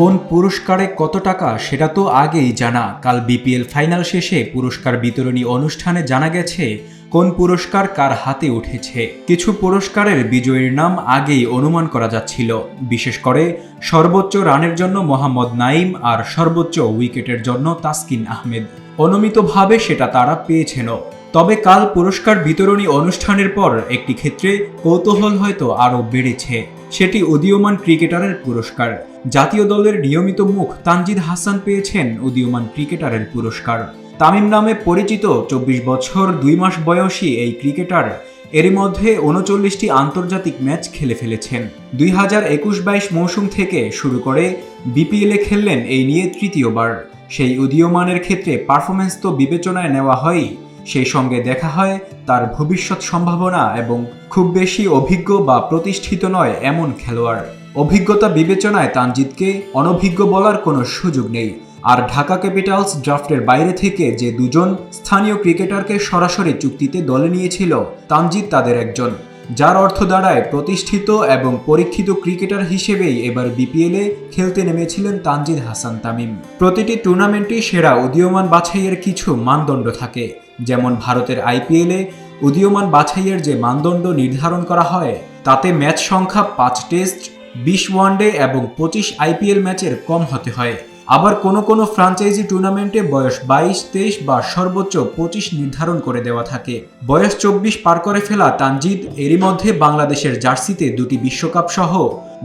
কোন পুরস্কারে কত টাকা সেটা তো আগেই জানা। কাল বিপিএল ফাইনাল শেষে পুরস্কার বিতরণী অনুষ্ঠানে জানা গেছে কোন পুরস্কার কার হাতে উঠেছে। কিছু পুরস্কারের বিজয়ীর নাম আগেই অনুমান করা যাচ্ছিল। বিশেষ করে সর্বোচ্চ রানের জন্য মোহাম্মদ নাইম আর সর্বোচ্চ উইকেটের জন্য তাসকিন আহমেদ। অনুমিতভাবে সেটা তারা পেয়েছেনও। তবে কাল পুরস্কার বিতরণী অনুষ্ঠানের পর একটি ক্ষেত্রে কৌতূহল হয়তো আরও বেড়েছে। সেটি উদীয়মান ক্রিকেটারের পুরস্কার। জাতীয় দলের নিয়মিত মুখ তানজিদ হাসান পেয়েছেন উদীয়মান ক্রিকেটারের পুরস্কার। তামিম নামে পরিচিত চব্বিশ বছর দুই মাস বয়সী এই ক্রিকেটার এরই মধ্যে উনচল্লিশটি আন্তর্জাতিক ম্যাচ খেলে ফেলেছেন। দুই হাজার একুশ বাইশ মৌসুম থেকে শুরু করে বিপিএলে খেললেন এই নিয়ে তৃতীয়বার। সেই উদীয়মানের ক্ষেত্রে পারফরমেন্স তো বিবেচনায় নেওয়া হয়ই। সেই সঙ্গে দেখা হয় তার ভবিষ্যৎ সম্ভাবনা এবং খুব বেশি অভিজ্ঞ বা প্রতিষ্ঠিত নয় এমন খেলোয়াড়। অভিজ্ঞতা বিবেচনায় তানজিদকে অনভিজ্ঞ বলার কোনো সুযোগ নেই। আর ঢাকা ক্যাপিটালস ড্রাফটের বাইরে থেকে যে দুজন স্থানীয় ক্রিকেটারকে সরাসরি চুক্তিতে দলে নিয়েছিল, তানজিদ তাদের একজন। যার অর্থ দাঁড়ায় প্রতিষ্ঠিত এবং পরীক্ষিত ক্রিকেটার হিসেবেই এবার বিপিএলে খেলতে নেমেছিলেন তানজিদ হাসান তামিম। প্রতিটি টুর্নামেন্টে সেরা উদীয়মান বাছাইয়ের কিছু মানদণ্ড থাকে। যেমন ভারতের আইপিএলে উদীয়মান বাছাইয়ের যে মানদণ্ড নির্ধারণ করা হয়, তাতে ম্যাচ সংখ্যা পাঁচ টেস্ট, বিশ ওয়ানডে এবং পঁচিশ আইপিএল ম্যাচের কম হতে হয়। আবার কোনো কোনো ফ্রাঞ্চাইজি টুর্নামেন্টে বয়স বাইশ, তেইশ বা সর্বোচ্চ পঁচিশ নির্ধারণ করে দেওয়া থাকে। বয়স চব্বিশ পার করে ফেলা তানজিদ, এরই মধ্যে বাংলাদেশের জার্সিতে দুটি বিশ্বকাপ সহ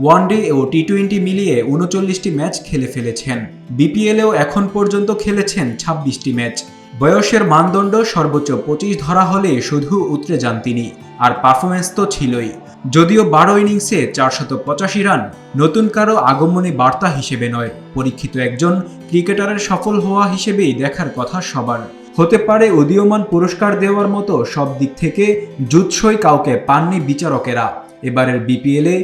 ওয়ানডে ও টি টোয়েন্টি মিলিয়ে উনচল্লিশটি ম্যাচ খেলে ফেলেছেন। বিপিএলেও এখন পর্যন্ত খেলেছেন ছাব্বিশটি ম্যাচ। বয়সের মানদণ্ড সর্বোচ্চ পঁচিশ ধরা হলে শুধু উতরে যান তিনি, আর পারফরমেন্স তো ছিলই। যদিও বারো ইনিংসে চারশত পঁচাশি রান, নতুন কারও আগমনী বার্তা হিসেবে নয়। পরীক্ষিত একজন ক্রিকেটারের সফল হওয়া হিসেবেই দেখার কথা সবার। হতে পারে উদীয়মান পুরস্কার দেওয়ার মতো সব দিক থেকে জুৎসই কাউকে পাননি বিচারকেরা। এবারের বিপিএলে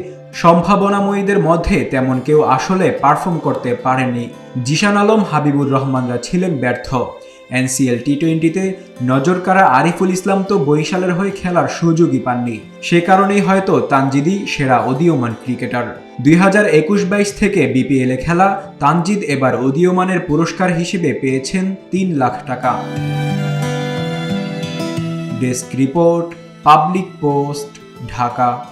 সম্ভাবনাময়ীদের মধ্যে তেমন কেউ আসলে পারফর্ম করতে পারেনি জিশান আলম, হাবিবুর রহমানরা ছিলেন ব্যর্থ। এনসিএল টি টোয়েন্টিতে নজর নজরকাড়া আরিফুল ইসলাম তো বরিশালের হয়ে খেলার সুযোগই পাননি। সে কারণেই হয়তো তানজিদই সেরা উদীয়মান ক্রিকেটার। দুই হাজার একুশ বাইশ থেকে বিপিএলে খেলা, তানজিদ এবার উদীয়মানের পুরস্কার হিসেবে পেয়েছেন তিন লাখ টাকা। Desk report, public post, Dhaka.